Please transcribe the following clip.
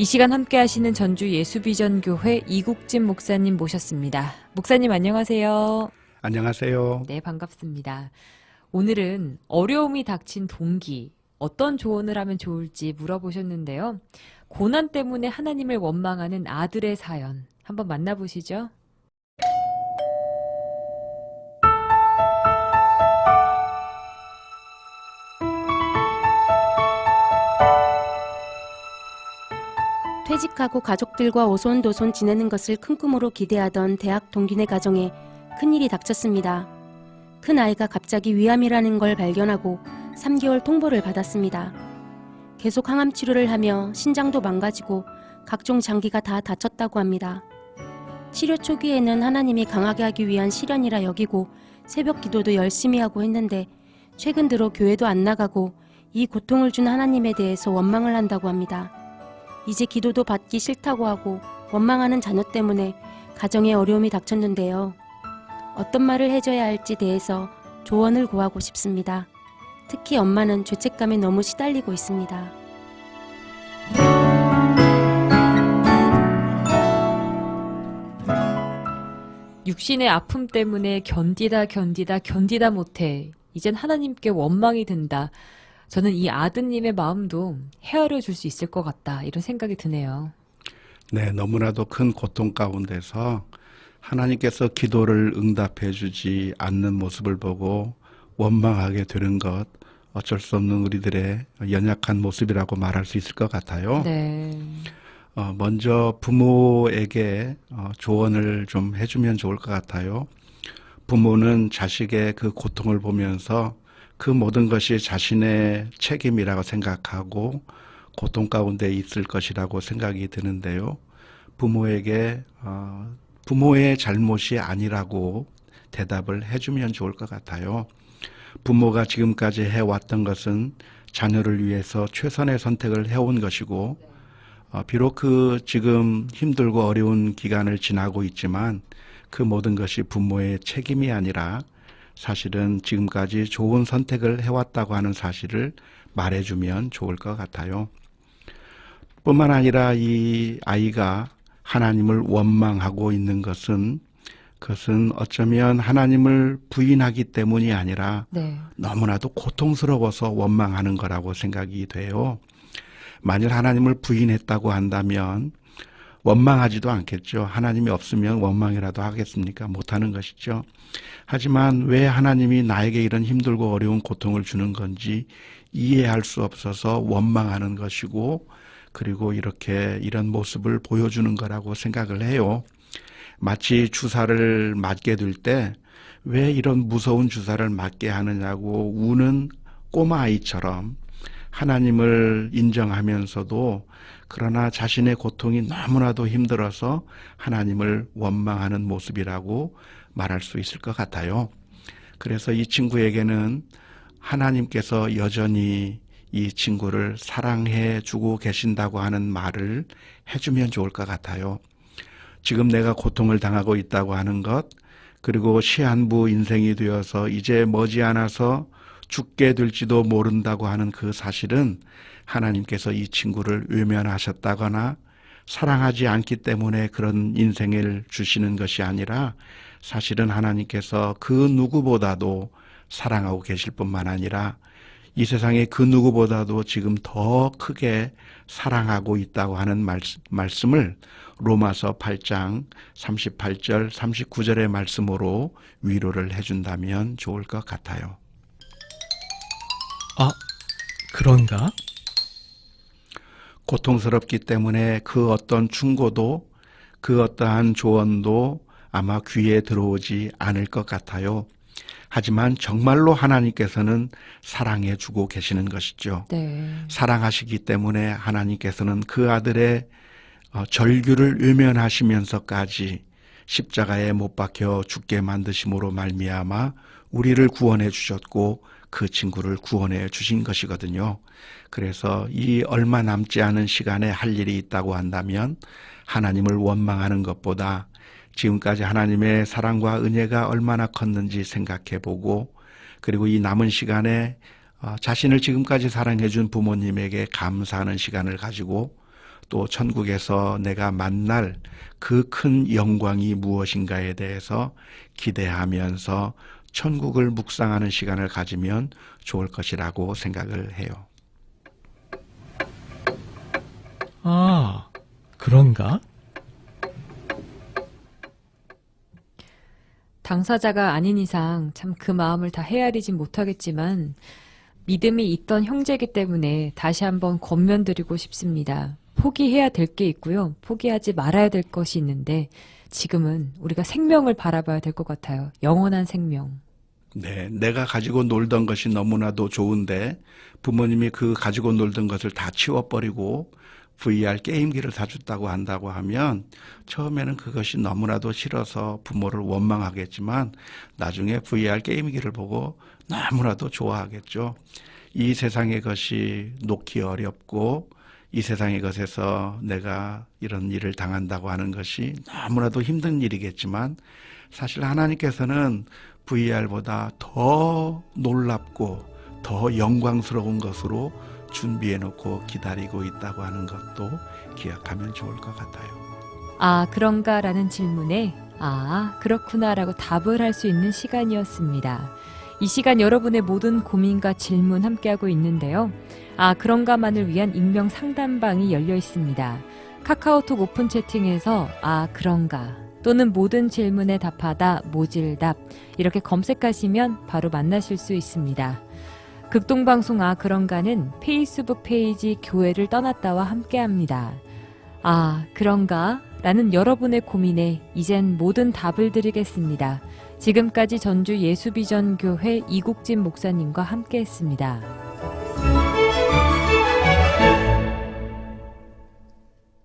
이 시간 함께 하시는 전주 예수비전교회 이국진 목사님 모셨습니다. 목사님 안녕하세요. 안녕하세요. 네, 반갑습니다. 오늘은 어려움이 닥친 동기, 어떤 조언을 하면 좋을지 물어보셨는데요. 고난 때문에 하나님을 원망하는 아들의 사연, 한번 만나보시죠. 퇴직하고 가족들과 오손도손 지내는 것을 큰 꿈으로 기대하던 대학 동기네 가정에 큰일이 닥쳤습니다. 큰 아이가 갑자기 위암이라는 걸 발견하고 3개월 통보를 받았습니다. 계속 항암 치료를 하며 신장도 망가지고 각종 장기가 다 다쳤다고 합니다. 치료 초기에는 하나님이 강하게 하기 위한 시련이라 여기고 새벽 기도도 열심히 하고 했는데 최근 들어 교회도 안 나가고 이 고통을 준 하나님에 대해서 원망을 한다고 합니다. 이제 기도도 받기 싫다고 하고 원망하는 자녀 때문에 가정에 어려움이 닥쳤는데요. 어떤 말을 해줘야 할지 대해서 조언을 구하고 싶습니다. 특히 엄마는 죄책감에 너무 시달리고 있습니다. 육신의 아픔 때문에 견디다 견디다 견디다 못해. 이젠 하나님께 원망이 든다. 저는 이 아드님의 마음도 헤아려 줄 수 있을 것 같다. 이런 생각이 드네요. 네, 너무나도 큰 고통 가운데서 하나님께서 기도를 응답해 주지 않는 모습을 보고 원망하게 되는 것 어쩔 수 없는 우리들의 연약한 모습이라고 말할 수 있을 것 같아요. 네. 어, 먼저 부모에게 어, 조언을 좀 해주면 좋을 것 같아요. 부모는 자식의 그 고통을 보면서 그 모든 것이 자신의 책임이라고 생각하고 고통 가운데 있을 것이라고 생각이 드는데요. 부모에게 어, 부모의 잘못이 아니라고 대답을 해주면 좋을 것 같아요. 부모가 지금까지 해왔던 것은 자녀를 위해서 최선의 선택을 해온 것이고 어, 비록 그 지금 힘들고 어려운 기간을 지나고 있지만 그 모든 것이 부모의 책임이 아니라 사실은 지금까지 좋은 선택을 해왔다고 하는 사실을 말해주면 좋을 것 같아요. 뿐만 아니라 이 아이가 하나님을 원망하고 있는 것은 그것은 어쩌면 하나님을 부인하기 때문이 아니라 네. 너무나도 고통스러워서 원망하는 거라고 생각이 돼요. 만일 하나님을 부인했다고 한다면 원망하지도 않겠죠. 하나님이 없으면 원망이라도 하겠습니까? 못하는 것이죠. 하지만 왜 하나님이 나에게 이런 힘들고 어려운 고통을 주는 건지 이해할 수 없어서 원망하는 것이고 그리고 이렇게 이런 모습을 보여주는 거라고 생각을 해요. 마치 주사를 맞게 될 때 왜 이런 무서운 주사를 맞게 하느냐고 우는 꼬마 아이처럼 하나님을 인정하면서도 그러나 자신의 고통이 너무나도 힘들어서 하나님을 원망하는 모습이라고 말할 수 있을 것 같아요. 그래서 이 친구에게는 하나님께서 여전히 이 친구를 사랑해 주고 계신다고 하는 말을 해주면 좋을 것 같아요. 지금 내가 고통을 당하고 있다고 하는 것, 그리고 시한부 인생이 되어서 이제 머지않아서 죽게 될지도 모른다고 하는 그 사실은 하나님께서 이 친구를 외면하셨다거나 사랑하지 않기 때문에 그런 인생을 주시는 것이 아니라 사실은 하나님께서 그 누구보다도 사랑하고 계실 뿐만 아니라 이 세상에 그 누구보다도 지금 더 크게 사랑하고 있다고 하는 말씀, 을 로마서 8장 38절 39절의 말씀으로 위로를 해준다면 좋을 것 같아요. 아, 그런가? 고통스럽기 때문에 그 어떤 충고도 그 어떠한 조언도 아마 귀에 들어오지 않을 것 같아요. 하지만 정말로 하나님께서는 사랑해 주고 계시는 것이죠. 네. 사랑하시기 때문에 하나님께서는 그 아들의 어, 절규를 외면하시면서까지 십자가에 못 박혀 죽게 만드심으로 말미암아 우리를 구원해 주셨고 그 친구를 구원해 주신 것이거든요. 그래서 이 얼마 남지 않은 시간에 할 일이 있다고 한다면 하나님을 원망하는 것보다 지금까지 하나님의 사랑과 은혜가 얼마나 컸는지 생각해 보고 그리고 이 남은 시간에 어, 자신을 지금까지 사랑해 준 부모님에게 감사하는 시간을 가지고 또 천국에서 내가 만날 그 큰 영광이 무엇인가에 대해서 기대하면서 천국을 묵상하는 시간을 가지면 좋을 것이라고 생각을 해요. 아, 그런가? 당사자가 아닌 이상 참 그 마음을 다 헤아리진 못하겠지만 믿음이 있던 형제이기 때문에 다시 한번 권면드리고 싶습니다. 포기해야 될 게 있고요. 포기하지 말아야 될 것이 있는데 지금은 우리가 생명을 바라봐야 될 것 같아요. 영원한 생명. 네, 내가 가지고 놀던 것이 너무나도 좋은데 부모님이 그 가지고 놀던 것을 다 치워버리고 VR 게임기를 사줬다고 한다고 하면 처음에는 그것이 너무나도 싫어서 부모를 원망하겠지만 나중에 VR 게임기를 보고 너무나도 좋아하겠죠. 이 세상의 것이 놓기 어렵고 이 세상의 것에서 내가 이런 일을 당한다고 하는 것이 너무나도 힘든 일이겠지만 사실 하나님께서는 VR보다 더 놀랍고 더 영광스러운 것으로 준비해 놓고 기다리고 있다고 하는 것도 기억하면 좋을 것 같아요. 아, 그런가? 라는 질문에 아, 그렇구나. 라고 답을 할 수 있는 시간이었습니다. 이 시간 여러분의 모든 고민과 질문 함께하고 있는데요. 아, 그런가만을 위한 익명 상담방이 열려 있습니다. 카카오톡 오픈 채팅에서 아, 그런가 또는 모든 질문에 답하다 모질답 이렇게 검색하시면 바로 만나실 수 있습니다. 극동방송 아 그런가는 페이스북 페이지 교회를 떠났다와 함께합니다. 아 그런가? 라는 여러분의 고민에 이젠 모든 답을 드리겠습니다. 지금까지 전주 예수비전교회 이국진 목사님과 함께했습니다.